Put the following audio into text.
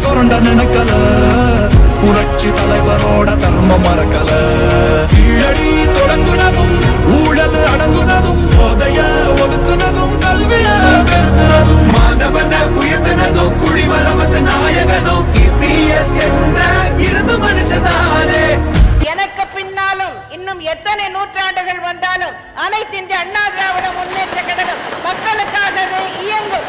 சுரண்ட நினைக்கல. புரட்சி தலைவரோட தர்மம் மறக்கல. கீழடி தொடங்குனதும் ஊழல் அடங்குனதும் போதைய ஒதுக்குனதும் கல்விய பெருக்குனதும். மாணவன உயர்த்தினதும் குடிமரமத்து நாயகனும் இபிஎஸ் என்ற இரும்பு மனுஷனானே எனக்கு பின்னாலும் இன்னும் எத்தனை நூற்றாண்டுகள் வந்தாலும் அனைத்து இந்திய அண்ணா திராவிட முன்னேற்ற கழகம் மக்களுக்காகவே இயங்கும்.